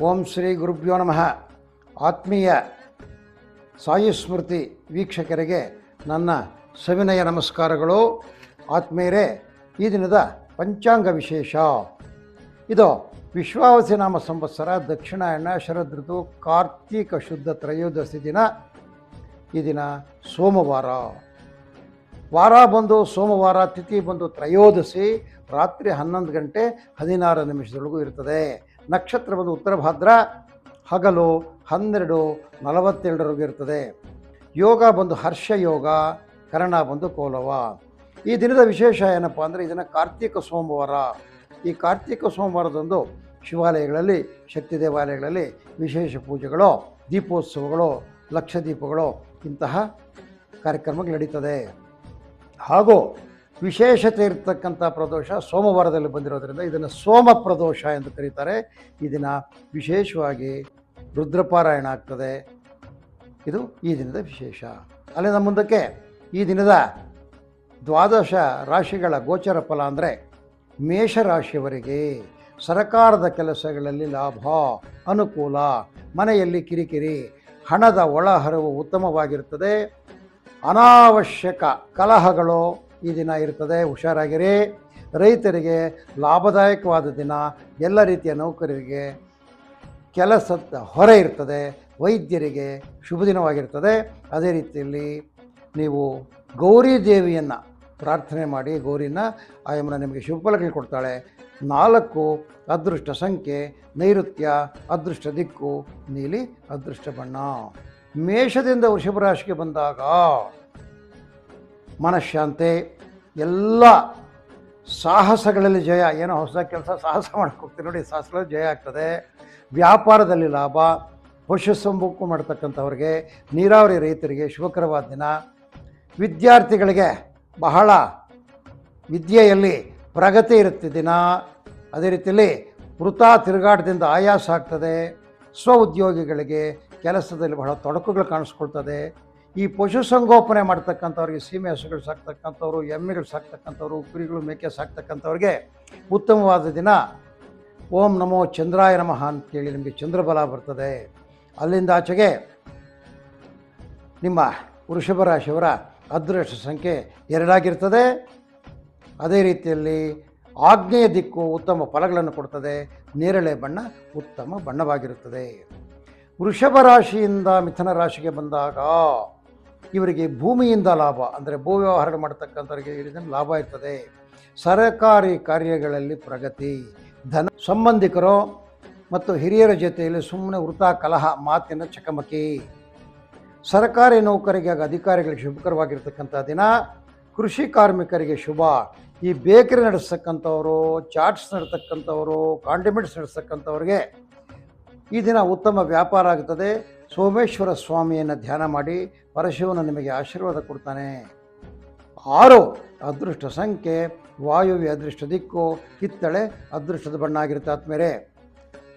ಓಂ ಶ್ರೀ ಗುರುಭ್ಯೋ ನಮಃ. ಆತ್ಮೀಯ ಸಾಯುಸ್ಮೃತಿ ವೀಕ್ಷಕರಿಗೆ ನನ್ನ ಸವಿನಯ ನಮಸ್ಕಾರಗಳು. ಆತ್ಮೀಯರೇ, ಈ ದಿನದ ಪಂಚಾಂಗ ವಿಶೇಷ. ಇದು ವಿಶ್ವಾವಸಿ ನಾಮ ಸಂವತ್ಸರ ದಕ್ಷಿಣಾಯಣ ಶರದ್ ಋತು ಕಾರ್ತೀಕ ಶುದ್ಧ ತ್ರಯೋದಶಿ ದಿನ. ಈ ದಿನ ಸೋಮವಾರ. ವಾರ ಬಂದು ಸೋಮವಾರ, ತಿಥಿ ಬಂದು ತ್ರಯೋದಶಿ, ರಾತ್ರಿ ಹನ್ನೊಂದು ಗಂಟೆ ಹದಿನಾರು ನಿಮಿಷದೊಳಗೂ ಇರ್ತದೆ. ನಕ್ಷತ್ರ ಬಂದು ಉತ್ತರ ಭಾದ್ರ ಹಗಲು ಹನ್ನೆರಡು ನಲವತ್ತೆರಡರವರೆಗೂ ಇರ್ತದೆ. ಯೋಗ ಬಂದು ಹರ್ಷ ಯೋಗ, ಕರ್ಣ ಬಂದು ಕೋಲವ. ಈ ದಿನದ ವಿಶೇಷ ಏನಪ್ಪ ಅಂದರೆ ಇದನ್ನು ಕಾರ್ತಿಕ ಸೋಮವಾರ. ಈ ಕಾರ್ತಿಕ ಸೋಮವಾರದಂದು ಶಿವಾಲಯಗಳಲ್ಲಿ, ಶಕ್ತಿ ದೇವಾಲಯಗಳಲ್ಲಿ ವಿಶೇಷ ಪೂಜೆಗಳು, ದೀಪೋತ್ಸವಗಳು ಲಕ್ಷ ದೀಪಗಳು ಇಂತಹ ಕಾರ್ಯಕ್ರಮಗಳು ನಡೀತದೆ. ಹಾಗೂ ವಿಶೇಷತೆ ಇರತಕ್ಕಂಥ ಪ್ರದೋಷ ಸೋಮವಾರದಲ್ಲಿ ಬಂದಿರೋದರಿಂದ ಇದನ್ನು ಸೋಮ ಪ್ರದೋಷ ಎಂದು ಕರೀತಾರೆ. ಈ ದಿನ ವಿಶೇಷವಾಗಿ ರುದ್ರಪಾರಾಯಣ ಆಗ್ತದೆ. ಇದು ಈ ದಿನದ ವಿಶೇಷ. ಅಲ್ಲಿಂದ ಮುಂದಕ್ಕೆ ಈ ದಿನದ ದ್ವಾದಶ ರಾಶಿಗಳ ಗೋಚರ ಫಲ ಅಂದರೆ ಮೇಷರಾಶಿಯವರಿಗೆ ಸರಕಾರದ ಕೆಲಸಗಳಲ್ಲಿ ಲಾಭ, ಅನುಕೂಲ, ಮನೆಯಲ್ಲಿ ಕಿರಿಕಿರಿ, ಹಣದ ಒಳಹರಿವು ಉತ್ತಮವಾಗಿರುತ್ತದೆ ಅನಾವಶ್ಯಕ ಕಲಹಗಳು ಈ ದಿನ ಇರ್ತದೆ. ಹುಷಾರಾಗಿರಿ. ರೈತರಿಗೆ ಲಾಭದಾಯಕವಾದ ದಿನ. ಎಲ್ಲ ರೀತಿಯ ನೌಕರರಿಗೆ ಕೆಲಸದ ಹೊರೆ ಇರ್ತದೆ. ವೈದ್ಯರಿಗೆ ಶುಭ ದಿನವಾಗಿರ್ತದೆ. ಅದೇ ರೀತಿಯಲ್ಲಿ ನೀವು ಗೌರಿ ದೇವಿಯನ್ನು ಪ್ರಾರ್ಥನೆ ಮಾಡಿ ಗೌರಿನ ಆಯಮ್ಮನ ನಿಮಗೆ ಶುಭ ಫಲಗಳು ಕೊಡ್ತಾಳೆ. ನಾಲ್ಕು, ಅದೃಷ್ಟ ಸಂಖ್ಯೆ, ನೈಋತ್ಯ, ಅದೃಷ್ಟ ದಿಕ್ಕು, ನೀಲಿ, ಅದೃಷ್ಟ ಬಣ್ಣ. ಮೇಷದಿಂದ ವೃಷಭ ರಾಶಿಗೆ ಬಂದಾಗ ಮನಃಶಾಂತಿ, ಎಲ್ಲ ಸಾಹಸಗಳಲ್ಲಿ ಜಯ. ಏನೋ ಹೊಸ ಕೆಲಸ, ಸಾಹಸ ಮಾಡಕ್ಕೆ ಹೋಗ್ತೀವಿ ನೋಡಿ, ಸಾಹಸಗಳಲ್ಲಿ ಜಯ ಆಗ್ತದೆ. ವ್ಯಾಪಾರದಲ್ಲಿ ಲಾಭ ಪಶುಸಂಭೂಕು ಮಾಡ್ತಕ್ಕಂಥವ್ರಿಗೆ, ನೀರಾವರಿ ರೈತರಿಗೆ ಶುಭಕರವಾದ ದಿನ. ವಿದ್ಯಾರ್ಥಿಗಳಿಗೆ ಬಹಳ ವಿದ್ಯೆಯಲ್ಲಿ ಪ್ರಗತಿ ಇರುತ್ತೆ ದಿನ. ಅದೇ ರೀತಿಯಲ್ಲಿ ವೃಥಾ ತಿರುಗಾಟದಿಂದ ಆಯಾಸ ಆಗ್ತದೆ. ಸ್ವ ಉದ್ಯೋಗಿಗಳಿಗೆ ಕೆಲಸದಲ್ಲಿ ಬಹಳ ತೊಡಕುಗಳು ಕಾಣಿಸ್ಕೊಳ್ತದೆ. ಈ ಪಶುಸಂಗೋಪನೆ ಮಾಡ್ತಕ್ಕಂಥವ್ರಿಗೆ, ಸೀಮೆ ಹಸುಗಳು ಸಾಕ್ತಕ್ಕಂಥವ್ರು, ಎಮ್ಮೆಗಳು ಸಾಕ್ತಕ್ಕಂಥವ್ರು ಕುರಿಗಳು ಮೇಕೆ ಸಾಕ್ತಕ್ಕಂಥವ್ರಿಗೆ ಉತ್ತಮವಾದ ದಿನ. ಓಂ ನಮೋ ಚಂದ್ರಾಯ ನಮಃ ಅಂತೇಳಿ ನಿಮಗೆ ಚಂದ್ರಬಲ ಬರ್ತದೆ. ಅಲ್ಲಿಂದ ಆಚೆಗೆ ನಿಮ್ಮ ವೃಷಭ ರಾಶಿಯವರ ಅದೃಷ್ಟ ಸಂಖ್ಯೆ ಎರಡಾಗಿರ್ತದೆ. ಅದೇ ರೀತಿಯಲ್ಲಿ ಆಗ್ನೇಯ ದಿಕ್ಕು ಉತ್ತಮ ಫಲಗಳನ್ನು ಕೊಡ್ತದೆ. ನೇರಳೆ ಬಣ್ಣ ಉತ್ತಮ ಬಣ್ಣವಾಗಿರುತ್ತದೆ. ವೃಷಭ ರಾಶಿಯಿಂದ ಮಿಥುನ ರಾಶಿಗೆ ಬಂದಾಗ ಇವರಿಗೆ ಭೂಮಿಯಿಂದ ಲಾಭ, ಅಂದರೆ ಭೂ ವ್ಯವಹಾರ ಮಾಡತಕ್ಕಂಥವ್ರಿಗೆ ಇದರಿಂದ ಲಾಭ ಇರ್ತದೆ. ಸರಕಾರಿ ಕಾರ್ಯಗಳಲ್ಲಿ ಪ್ರಗತಿ, ಧನ ಸಂಬಂಧಿಕರು ಮತ್ತು ಹಿರಿಯರ ಜೊತೆಯಲ್ಲಿ ಸುಮ್ಮನೆ ವೃತ ಕಲಹ ಮಾತಿನ ಚಕಮಕಿ. ಸರ್ಕಾರಿ ನೌಕರಿಗೆ ಹಾಗೂ ಅಧಿಕಾರಿಗಳಿಗೆ ಶುಭಕರವಾಗಿರ್ತಕ್ಕಂಥ ದಿನ. ಕೃಷಿ ಕಾರ್ಮಿಕರಿಗೆ ಶುಭ. ಈ ಬೇಕರಿ ನಡೆಸ್ತಕ್ಕಂಥವರು ಚಾಟ್ಸ್ ನಡ್ತಕ್ಕಂಥವರು ಕಾಂಡಿಮೆಂಟ್ಸ್ ನಡೆಸ್ತಕ್ಕಂಥವ್ರಿಗೆ ಈ ದಿನ ಉತ್ತಮ ವ್ಯಾಪಾರ ಆಗುತ್ತದೆ ಸೋಮೇಶ್ವರ ಸ್ವಾಮಿಯನ್ನು ಧ್ಯಾನ ಮಾಡಿ ಪರಶಿವನ ನಿಮಗೆ ಆಶೀರ್ವಾದ ಕೊಡ್ತಾನೆ. ಆರು, ಅದೃಷ್ಟ ಸಂಖ್ಯೆ, ವಾಯುವ್ಯ ಅದೃಷ್ಟ ದಿಕ್ಕು, ಕಿತ್ತಳೆ ಅದೃಷ್ಟದ ಬಣ್ಣ ಆಗಿರುತ್ತೆ ಆದ್ಮೇಲೆ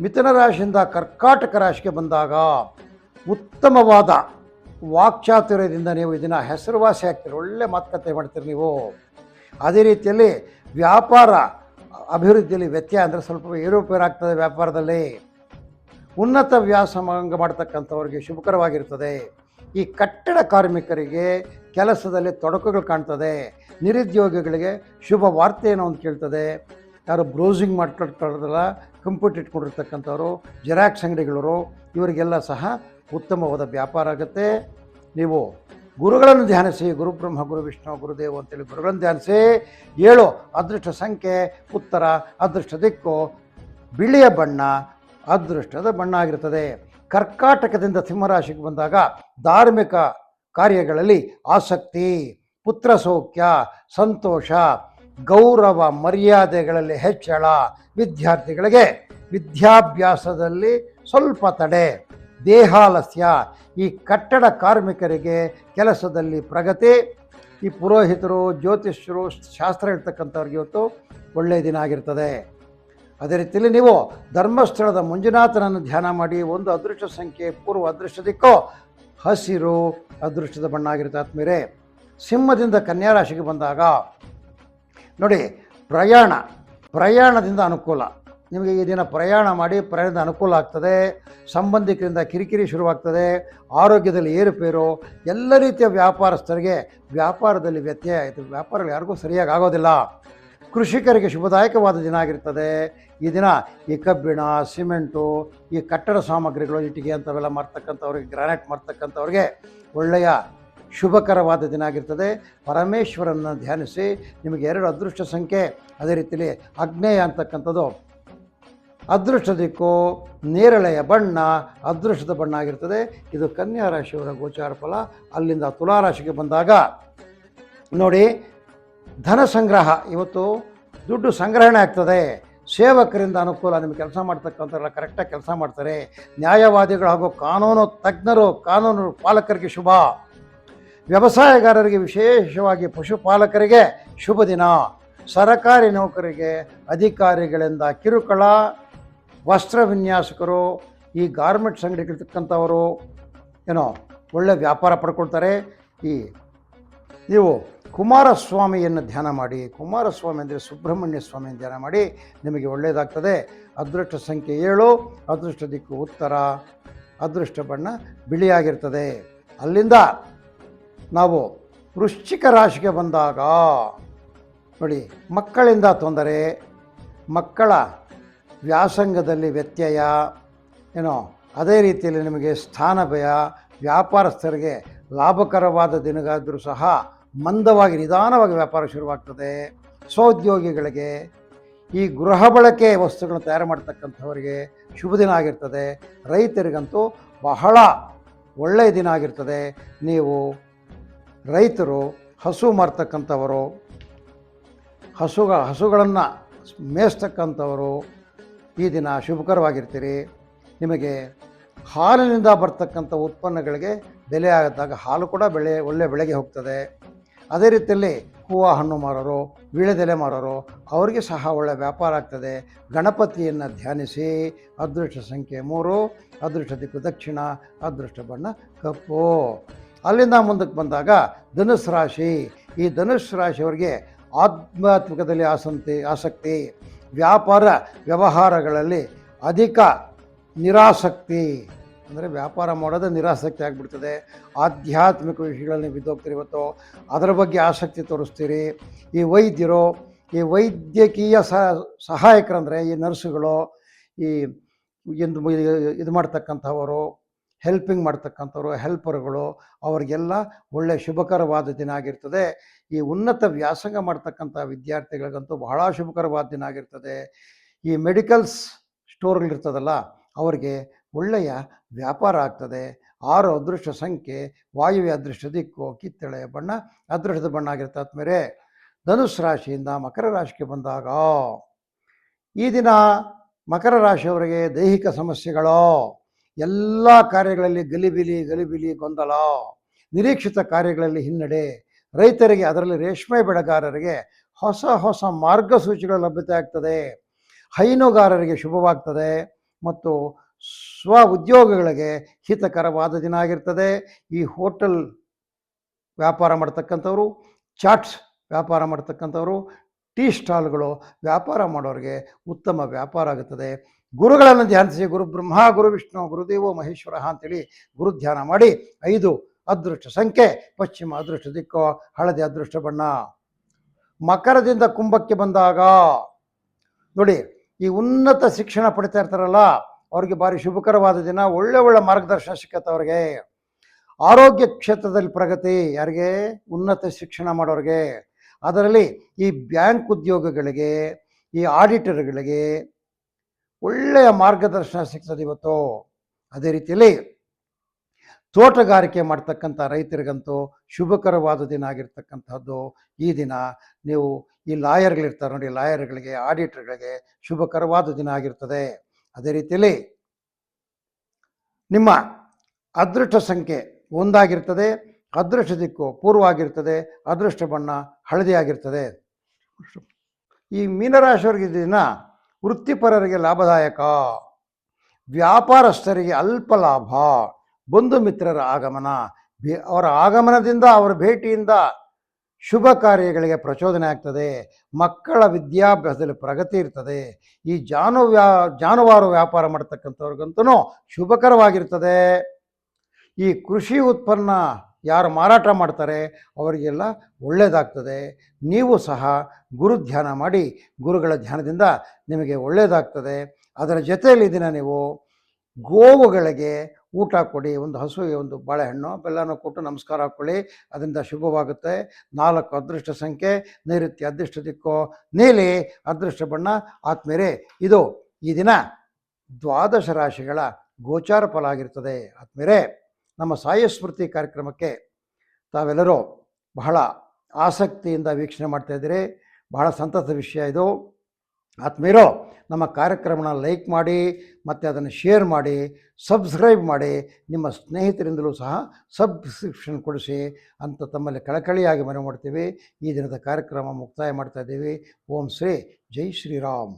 ಮಿಥುನ ರಾಶಿಯಿಂದ ಕರ್ಕಾಟಕ ರಾಶಿಗೆ ಬಂದಾಗ ಉತ್ತಮವಾದ ವಾಕ್ಚಾತುರ್ಯದಿಂದ ನೀವು ಇದನ್ನು ಹೆಸರುವಾಸಿ ಆಗ್ತೀರಿ, ಒಳ್ಳೆ ಮಾತುಕತೆ ಮಾಡ್ತೀರಿ ನೀವು. ಅದೇ ರೀತಿಯಲ್ಲಿ ವ್ಯಾಪಾರ ಅಭಿವೃದ್ಧಿಯಲ್ಲಿ ವ್ಯತ್ಯಯ ಅಂದರೆ ಸ್ವಲ್ಪ ಏರುಪೇರಾಗ್ತದೆ ವ್ಯಾಪಾರದಲ್ಲಿ. ಉನ್ನತ ವ್ಯಾಸಮಾಂಗ ಮಾಡ್ತಕ್ಕಂಥವ್ರಿಗೆ ಶುಭಕರವಾಗಿರ್ತದೆ. ಈ ಕಟ್ಟಡ ಕಾರ್ಮಿಕರಿಗೆ ಕೆಲಸದಲ್ಲಿ ತೊಡಕುಗಳು ಕಾಣ್ತದೆ. ನಿರುದ್ಯೋಗಿಗಳಿಗೆ ಶುಭ ವಾರ್ತೆ ಏನೋ ಅಂತ ಕೇಳ್ತದೆ. ಯಾರು ಬ್ರೌಸಿಂಗ್ ಮಾಡ್ಕೊಳ್ತಾರಲ್ಲ, ಕಂಪ್ಯೂಟರ್ ಇಟ್ಕೊಂಡಿರ್ತಕ್ಕಂಥವ್ರು, ಜೆರಾಕ್ಸ್ ಅಂಗಡಿಗಳವರು, ಇವರಿಗೆಲ್ಲ ಸಹ ಉತ್ತಮವಾದ ವ್ಯಾಪಾರ ಆಗುತ್ತೆ. ನೀವು ಗುರುಗಳನ್ನು ಧ್ಯಾನಿಸಿ, ಗುರುಬ್ರಹ್ಮ, ಗುರು ವಿಷ್ಣು ಗುರುದೇವ ಅಂತೇಳಿ ಗುರುಗಳನ್ನು ಧ್ಯಾನಿಸಿ, ಏಳು, ಅದೃಷ್ಟ ಸಂಖ್ಯೆ, ಉತ್ತರ, ಅದೃಷ್ಟ ದಿಕ್ಕು, ಬಿಳಿಯ ಬಣ್ಣ ಅದೃಷ್ಟದ ಬಣ್ಣ ಆಗಿರ್ತದೆ ಕರ್ಕಾಟಕದಿಂದ ಸಿಂಹರಾಶಿಗೆ ಬಂದಾಗ ಧಾರ್ಮಿಕ ಕಾರ್ಯಗಳಲ್ಲಿ ಆಸಕ್ತಿ, ಪುತ್ರ ಸೌಖ್ಯ, ಸಂತೋಷ, ಗೌರವ, ಮರ್ಯಾದೆಗಳಲ್ಲಿ ಹೆಚ್ಚಳ, ವಿದ್ಯಾರ್ಥಿಗಳಿಗೆ ವಿದ್ಯಾಭ್ಯಾಸದಲ್ಲಿ ಸ್ವಲ್ಪ ತಡೆ, ದೇಹಾಲಸ್ಯ, ಈ ಕಟ್ಟಡ ಕಾರ್ಮಿಕರಿಗೆ ಕೆಲಸದಲ್ಲಿ ಪ್ರಗತಿ, ಈ ಪುರೋಹಿತರು, ಜ್ಯೋತಿಷ್ಯರು, ಶಾಸ್ತ್ರ ಹೇಳ್ತಕ್ಕಂಥವ್ರಿಗೆ ಇವತ್ತು ಒಳ್ಳೆಯ ದಿನ ಆಗಿರ್ತದೆ. ಅದೇ ರೀತಿಯಲ್ಲಿ ನೀವು ಧರ್ಮಸ್ಥಳದ ಮಂಜುನಾಥನನ್ನು ಧ್ಯಾನ ಮಾಡಿ ಒಂದು ಅದೃಷ್ಟ ಸಂಖ್ಯೆ, ಪೂರ್ವ ಅದೃಷ್ಟ ದಿಕ್ಕೋ ಹಸಿರು ಅದೃಷ್ಟದ ಬಣ್ಣ ಆಗಿರುತ್ತೆ ಆತ್ಮೀರೆ ಸಿಂಹದಿಂದ ಕನ್ಯಾ ರಾಶಿಗೆ ಬಂದಾಗ ನೋಡಿ, ಪ್ರಯಾಣ, ಪ್ರಯಾಣದಿಂದ ಅನುಕೂಲ. ನಿಮಗೆ ಈ ದಿನ ಪ್ರಯಾಣ ಮಾಡಿ ಪ್ರಯಾಣದ ಅನುಕೂಲ ಆಗ್ತದೆ. ಸಂಬಂಧಿಕರಿಂದ ಕಿರಿಕಿರಿ ಶುರುವಾಗ್ತದೆ. ಆರೋಗ್ಯದಲ್ಲಿ ಏರುಪೇರು, ಎಲ್ಲ ರೀತಿಯ ವ್ಯಾಪಾರಸ್ಥರಿಗೆ ವ್ಯಾಪಾರದಲ್ಲಿ ವ್ಯತ್ಯಯ ಆಯಿತು. ವ್ಯಾಪಾರಗಳು ಯಾರಿಗೂ ಸರಿಯಾಗಿ ಆಗೋದಿಲ್ಲ. ಕೃಷಿಕರಿಗೆ ಶುಭದಾಯಕವಾದ ದಿನ ಆಗಿರ್ತದೆ. ಈ ದಿನ ಈ ಕಬ್ಬಿಣ, ಸಿಮೆಂಟು, ಈ ಕಟ್ಟಡ ಸಾಮಗ್ರಿಗಳು ಇಟ್ಟಿಗೆ ಅಂಥವೆಲ್ಲ ಮಾಡ್ತಕ್ಕಂಥವ್ರಿಗೆ ಗ್ರಾನೈಟ್ ಮಾಡ್ತಕ್ಕಂಥವ್ರಿಗೆ ಒಳ್ಳೆಯ ಶುಭಕರವಾದ ದಿನ ಆಗಿರ್ತದೆ. ಪರಮೇಶ್ವರನ ಧ್ಯಾನಿಸಿ ನಿಮಗೆ ಎರಡು ಅದೃಷ್ಟ ಸಂಖ್ಯೆ ಅದೇ ರೀತಿಯಲ್ಲಿ ಅಗ್ನೇಯ ಅಂತಕ್ಕಂಥದ್ದು. ಅದೃಷ್ಟ ದಿಕ್ಕು ನೇರಳೆಯ ಬಣ್ಣ ಅದೃಷ್ಟದ ಬಣ್ಣ ಆಗಿರ್ತದೆ. ಇದು ಕನ್ಯಾ ರಾಶಿಯವರ ಗೋಚಾರ ಫಲ. ಅಲ್ಲಿಂದ ತುಲಾ ರಾಶಿಗೆ ಬಂದಾಗ ನೋಡಿ ಧನ ಸಂಗ್ರಹ. ಇವತ್ತು ದುಡ್ಡು ಸಂಗ್ರಹಣೆ ಆಗ್ತದೆ. ಸೇವಕರಿಂದ ಅನುಕೂಲ ನಿಮಗೆ ಕೆಲಸ ಮಾಡ್ತಕ್ಕಂಥವ್ರೆಲ್ಲ ಕರೆಕ್ಟಾಗಿ ಕೆಲಸ ಮಾಡ್ತಾರೆ. ನ್ಯಾಯವಾದಿಗಳು ಹಾಗೂ ಕಾನೂನು ತಜ್ಞರು, ಕಾನೂನು ಪಾಲಕರಿಗೆ ಶುಭ. ವ್ಯವಸಾಯಗಾರರಿಗೆ ವಿಶೇಷವಾಗಿ ಪಶುಪಾಲಕರಿಗೆ ಶುಭ ದಿನ. ಸರಕಾರಿ ನೌಕರಿಗೆ ಅಧಿಕಾರಿಗಳಿಂದ ಕಿರುಕುಳ. ವಸ್ತ್ರ ವಿನ್ಯಾಸಕರು, ಈ ಗಾರ್ಮೆಂಟ್ಸ್ ಅಂಗಡಿಗಳಿರ್ತಕ್ಕಂಥವರು ಏನೋ ಒಳ್ಳೆ ವ್ಯಾಪಾರ ಪಡ್ಕೊಳ್ತಾರೆ. ಈ ನೀವು ಕುಮಾರಸ್ವಾಮಿಯನ್ನು ಧ್ಯಾನ ಮಾಡಿ, ಕುಮಾರಸ್ವಾಮಿ ಅಂದರೆ ಸುಬ್ರಹ್ಮಣ್ಯ ಸ್ವಾಮಿಯನ್ನು ಧ್ಯಾನ ಮಾಡಿ ನಿಮಗೆ ಒಳ್ಳೆಯದಾಗ್ತದೆ ಅದೃಷ್ಟ ಸಂಖ್ಯೆ ಏಳು, ಅದೃಷ್ಟ ದಿಕ್ಕು ಉತ್ತರ, ಅದೃಷ್ಟ ಬಣ್ಣ ಬಿಳಿಯಾಗಿರ್ತದೆ. ಅಲ್ಲಿಂದ ನಾವು ವೃಶ್ಚಿಕ ರಾಶಿಗೆ ಬಂದಾಗ, ನೋಡಿ, ಮಕ್ಕಳಿಂದ ತೊಂದರೆ, ಮಕ್ಕಳ ವ್ಯಾಸಂಗದಲ್ಲಿ ವ್ಯತ್ಯಯ, ಏನೋ, ಅದೇ ರೀತಿಯಲ್ಲಿ ನಿಮಗೆ ಸ್ಥಾನ ಭಯ ವ್ಯಾಪಾರಸ್ಥರಿಗೆ ಲಾಭಕರವಾದ ದಿನಗಾದರೂ ಸಹ ಮಂದವಾಗಿ ನಿಧಾನವಾಗಿ ವ್ಯಾಪಾರ ಶುರುವಾಗ್ತದೆ. ಸ್ವೋದ್ಯೋಗಿಗಳಿಗೆ ಈ ಗೃಹ ಬಳಕೆ ವಸ್ತುಗಳನ್ನು ತಯಾರು ಮಾಡ್ತಕ್ಕಂಥವರಿಗೆ ಶುಭ ದಿನ ಆಗಿರ್ತದೆ. ರೈತರಿಗಂತೂ ಬಹಳ ಒಳ್ಳೆಯ ದಿನ ಆಗಿರ್ತದೆ. ನೀವು ರೈತರು ಹಸು ಮಾರ್ತಕ್ಕಂಥವರು ಹಸುಗ ಹಸುಗಳನ್ನು ಮೇಯಿಸ್ತಕ್ಕಂಥವರು ಈ ದಿನ ಶುಭಕರವಾಗಿರ್ತೀರಿ. ನಿಮಗೆ ಹಾಲಿನಿಂದ ಬರ್ತಕ್ಕಂಥ ಉತ್ಪನ್ನಗಳಿಗೆ ಬೆಲೆ ಆಗದಾಗ ಹಾಲು ಕೂಡ ಬೆಳೆ ಒಳ್ಳೆ ಬೆಳೆಗೆ ಹೋಗ್ತದೆ. ಅದೇ ರೀತಿಯಲ್ಲಿ ಹೂವು ಹಣ್ಣು ಮಾರೋರು ವೀಳೆದೆಲೆ ಮಾರೋರು, ಅವರಿಗೆ ಸಹ ಒಳ್ಳೆಯ ವ್ಯಾಪಾರ ಆಗ್ತದೆ. ಗಣಪತಿಯನ್ನು ಧ್ಯಾನಿಸಿ, ಅದೃಷ್ಟ ಸಂಖ್ಯೆ ಮೂರು, ಅದೃಷ್ಟ ದಿಕ್ಕು ದಕ್ಷಿಣ, ಅದೃಷ್ಟ ಬಣ್ಣ ಕಪ್ಪು. ಅಲ್ಲಿಂದ ಮುಂದಕ್ಕೆ ಬಂದಾಗ ಧನುಸ್ ರಾಶಿ. ಈ ಧನುಸ್ ರಾಶಿಯವರಿಗೆ ಆಧ್ಯಾತ್ಮಿಕದಲ್ಲಿ ಆಸಕ್ತಿ ಆಸಕ್ತಿ, ವ್ಯಾಪಾರ ವ್ಯವಹಾರಗಳಲ್ಲಿ ಅಧಿಕ ನಿರಾಸಕ್ತಿ. ಅಂದರೆ ವ್ಯಾಪಾರ ಮಾಡೋದೇ ನಿರಾಸಕ್ತಿ ಆಗಿಬಿಡ್ತದೆ. ಆಧ್ಯಾತ್ಮಿಕ ವಿಷಯಗಳಲ್ಲಿ ಬಿದ್ದೋಗ್ತೀರಿ ಇವತ್ತು. ಅದರ ಬಗ್ಗೆ ಆಸಕ್ತಿ ತೋರಿಸ್ತೀರಿ. ಈ ವೈದ್ಯರು, ಈ ವೈದ್ಯಕೀಯ ಸಹ ಸಹಾಯಕರಂದರೆ ಈ ನರ್ಸುಗಳು, ಈ ಎಂದು ಇದು ಮಾಡ್ತಕ್ಕಂಥವರು, ಹೆಲ್ಪಿಂಗ್ ಮಾಡ್ತಕ್ಕಂಥವ್ರು, ಹೆಲ್ಪರ್ಗಳು, ಅವರಿಗೆಲ್ಲ ಒಳ್ಳೆಯ ಶುಭಕರವಾದ ದಿನ ಆಗಿರ್ತದೆ. ಈ ಉನ್ನತ ವ್ಯಾಸಂಗ ಮಾಡ್ತಕ್ಕಂಥ ವಿದ್ಯಾರ್ಥಿಗಳಿಗಂತೂ ಬಹಳ ಶುಭಕರವಾದ ದಿನ ಆಗಿರ್ತದೆ. ಈ ಮೆಡಿಕಲ್ಸ್ ಸ್ಟೋರ್ಗಳಿರ್ತದಲ್ಲ, ಅವರಿಗೆ ಒಳ್ಳೆಯ ವ್ಯಾಪಾರ ಆಗ್ತದೆ. ಆರು ಅದೃಷ್ಟ ಸಂಖ್ಯೆ, ವಾಯುವ್ಯ ಅದೃಷ್ಟ ದಿಕ್ಕು, ಕಿತ್ತಳೆ ಬಣ್ಣ, ಅದೃಷ್ಟದ ಬಣ್ಣ ಆಗಿರುತ್ತೆ. ಆದ್ಮೇಲೆ ಧನುಸ್ ರಾಶಿಯಿಂದ ಮಕರ ರಾಶಿಗೆ ಬಂದಾಗ ಈ ದಿನ ಮಕರ ರಾಶಿಯವರಿಗೆ ದೈಹಿಕ ಸಮಸ್ಯೆಗಳು. ಎಲ್ಲ ಕಾರ್ಯಗಳಲ್ಲಿ ಗಲಿಬಿಲಿ ಗಲಿಬಿಲಿ, ಗೊಂದಲ, ನಿರೀಕ್ಷಿತ ಕಾರ್ಯಗಳಲ್ಲಿ ಹಿನ್ನಡೆ. ರೈತರಿಗೆ ಅದರಲ್ಲಿ ರೇಷ್ಮೆ ಬೆಳೆಗಾರರಿಗೆ ಹೊಸ ಹೊಸ ಮಾರ್ಗಸೂಚಿಗಳ ಲಭ್ಯತೆ ಆಗ್ತದೆ. ಹೈನುಗಾರರಿಗೆ ಶುಭವಾಗ್ತದೆ. ಮತ್ತು ಸ್ವ ಉದ್ಯೋಗಗಳಿಗೆ ಹಿತಕರವಾದ ದಿನ ಆಗಿರ್ತದೆ. ಈ ಹೋಟೆಲ್ ವ್ಯಾಪಾರ ಮಾಡ್ತಕ್ಕಂಥವ್ರು, ಚಾಟ್ಸ್ ವ್ಯಾಪಾರ ಮಾಡ್ತಕ್ಕಂಥವ್ರು, ಟೀ ಸ್ಟಾಲ್ಗಳು ವ್ಯಾಪಾರ ಮಾಡೋರಿಗೆ ಉತ್ತಮ ವ್ಯಾಪಾರ ಆಗುತ್ತದೆ. ಗುರುಗಳನ್ನು ಧ್ಯಾನಿಸಿ, ಗುರು ಬ್ರಹ್ಮ, ಗುರು ವಿಷ್ಣು ಗುರುದೇವೋ ಮಹೇಶ್ವರ ಅಂತೇಳಿ ಗುರು ಧ್ಯಾನ ಮಾಡಿ, ಐದು ಅದೃಷ್ಟ ಸಂಖ್ಯೆ, ಪಶ್ಚಿಮ ಅದೃಷ್ಟ ದಿಕ್ಕು, ಹಳದಿ ಅದೃಷ್ಟ ಬಣ್ಣ. ಮಕರದಿಂದ ಕುಂಭಕ್ಕೆ ಬಂದಾಗ, ನೋಡಿ ಈ ಉನ್ನತ ಶಿಕ್ಷಣ ಪಡಿತಾ ಇರ್ತಾರಲ್ಲ ಅವ್ರಿಗೆ ಭಾರಿ ಶುಭಕರವಾದ ದಿನ, ಒಳ್ಳೆ ಒಳ್ಳೆ ಮಾರ್ಗದರ್ಶನ ಸಿಕ್ಕತ್ತೆ ಅವ್ರಿಗೆ. ಆರೋಗ್ಯ ಕ್ಷೇತ್ರದಲ್ಲಿ ಪ್ರಗತಿ, ಯಾರಿಗೆ? ಉನ್ನತ ಶಿಕ್ಷಣ ಮಾಡೋರಿಗೆ. ಅದರಲ್ಲಿ ಈ ಬ್ಯಾಂಕ್ ಉದ್ಯೋಗಗಳಿಗೆ, ಈ ಆಡಿಟರ್ಗಳಿಗೆ ಒಳ್ಳೆಯ ಮಾರ್ಗದರ್ಶನ ಸಿಗ್ತದೆ ಇವತ್ತು. ಅದೇ ರೀತಿಯಲ್ಲಿ ತೋಟಗಾರಿಕೆ ಮಾಡ್ತಕ್ಕಂಥ ರೈತರಿಗಂತೂ ಶುಭಕರವಾದ ದಿನ ಆಗಿರ್ತಕ್ಕಂಥದ್ದು. ಈ ದಿನ ನೀವು ಈ ಲಾಯರ್ಗಳಿರ್ತಾರೆ ನೋಡಿ, ಲಾಯರ್ಗಳಿಗೆ, ಆಡಿಟರ್ಗಳಿಗೆ ಶುಭಕರವಾದ ದಿನ ಆಗಿರ್ತದೆ. ಅದೇ ರೀತಿಯಲ್ಲಿ ನಿಮ್ಮ ಅದೃಷ್ಟ ಸಂಖ್ಯೆ ಒಂದಾಗಿರ್ತದೆ, ಅದೃಷ್ಟ ದಿಕ್ಕು ಪೂರ್ವ ಆಗಿರ್ತದೆ ಅದೃಷ್ಟ ಬಣ್ಣ ಹಳದಿ ಆಗಿರ್ತದೆ ಈ ಮೀನರಾಶಿಯವರಿಗೆ ದಿನ ವೃತ್ತಿಪರರಿಗೆ ಲಾಭದಾಯಕ, ವ್ಯಾಪಾರಸ್ಥರಿಗೆ ಅಲ್ಪ ಲಾಭ, ಬಂಧು ಮಿತ್ರರ ಆಗಮನ ಅವರ ಆಗಮನದಿಂದ, ಅವರ ಭೇಟಿಯಿಂದ ಶುಭ ಕಾರ್ಯಗಳಿಗೆ ಪ್ರಚೋದನೆ ಆಗ್ತದೆ. ಮಕ್ಕಳ ವಿದ್ಯಾಭ್ಯಾಸದಲ್ಲಿ ಪ್ರಗತಿ ಇರ್ತದೆ. ಈ ಜಾನು ವ್ಯಾ, ಜಾನುವಾರು ವ್ಯಾಪಾರ ಮಾಡ್ತಕ್ಕಂಥವ್ರಿಗಂತೂ ಶುಭಕರವಾಗಿರ್ತದೆ. ಈ ಕೃಷಿ ಉತ್ಪನ್ನ ಯಾರು ಮಾರಾಟ ಮಾಡ್ತಾರೆ ಅವರಿಗೆಲ್ಲ ಒಳ್ಳೆಯದಾಗ್ತದೆ ನೀವು ಸಹ ಗುರು ಧ್ಯಾನ ಮಾಡಿ, ಗುರುಗಳ ಧ್ಯಾನದಿಂದ ನಿಮಗೆ ಒಳ್ಳೆಯದಾಗ್ತದೆ ಅದರ ಜೊತೆಯಲ್ಲಿ ದಿನ ನೀವು ಗೋವುಗಳಿಗೆ ಊಟ ಕೊಡಿ, ಒಂದು ಹಸುವಿಗೆ ಒಂದು ಬಾಳೆಹಣ್ಣು, ಬೆಲ್ಲನೂ ಕೊಟ್ಟು ನಮಸ್ಕಾರ ಹಾಕ್ಕೊಳ್ಳಿ, ಅದರಿಂದ ಶುಭವಾಗುತ್ತೆ. ನಾಲ್ಕು ಅದೃಷ್ಟ ಸಂಖ್ಯೆ, ನೈಋತ್ಯ ಅದೃಷ್ಟ ದಿಕ್ಕು, ನೀಲಿ ಅದೃಷ್ಟ ಬಣ್ಣ ಆತ್ಮೇರೆ ಇದು ಈ ದಿನ ದ್ವಾದಶ ರಾಶಿಗಳ ಗೋಚಾರ ಫಲ ಆಗಿರ್ತದೆ. ಆತ್ಮೇರೆ ನಮ್ಮ ಸಾಯ ಸ್ಮೃತಿ ಕಾರ್ಯಕ್ರಮಕ್ಕೆ ತಾವೆಲ್ಲರೂ ಬಹಳ ಆಸಕ್ತಿಯಿಂದ ವೀಕ್ಷಣೆ ಮಾಡ್ತಾ ಇದ್ದೀರಿ. ಬಹಳ ಸಂತಸದ ವಿಷಯ ಇದು. ಆತ್ಮೀಯರು, ನಮ್ಮ ಕಾರ್ಯಕ್ರಮನ ಲೈಕ್ ಮಾಡಿ, ಮತ್ತು ಅದನ್ನು ಶೇರ್ ಮಾಡಿ, ಸಬ್ಸ್ಕ್ರೈಬ್ ಮಾಡಿ, ನಿಮ್ಮ ಸ್ನೇಹಿತರಿಂದಲೂ ಸಹ ಸಬ್ಸ್ಕ್ರಿಪ್ಷನ್ ಕೊಡಿಸಿ ಅಂತ ತಮ್ಮಲ್ಲಿ ಕಳಕಳಿಯಾಗಿ ಮನವಿ ಮಾಡ್ತೀವಿ. ಈ ದಿನದ ಕಾರ್ಯಕ್ರಮ ಮುಕ್ತಾಯ ಮಾಡ್ತಾ ಇದ್ದೀವಿ. ಓಂ ಶ್ರೀ, ಜೈ ಶ್ರೀರಾಮ್.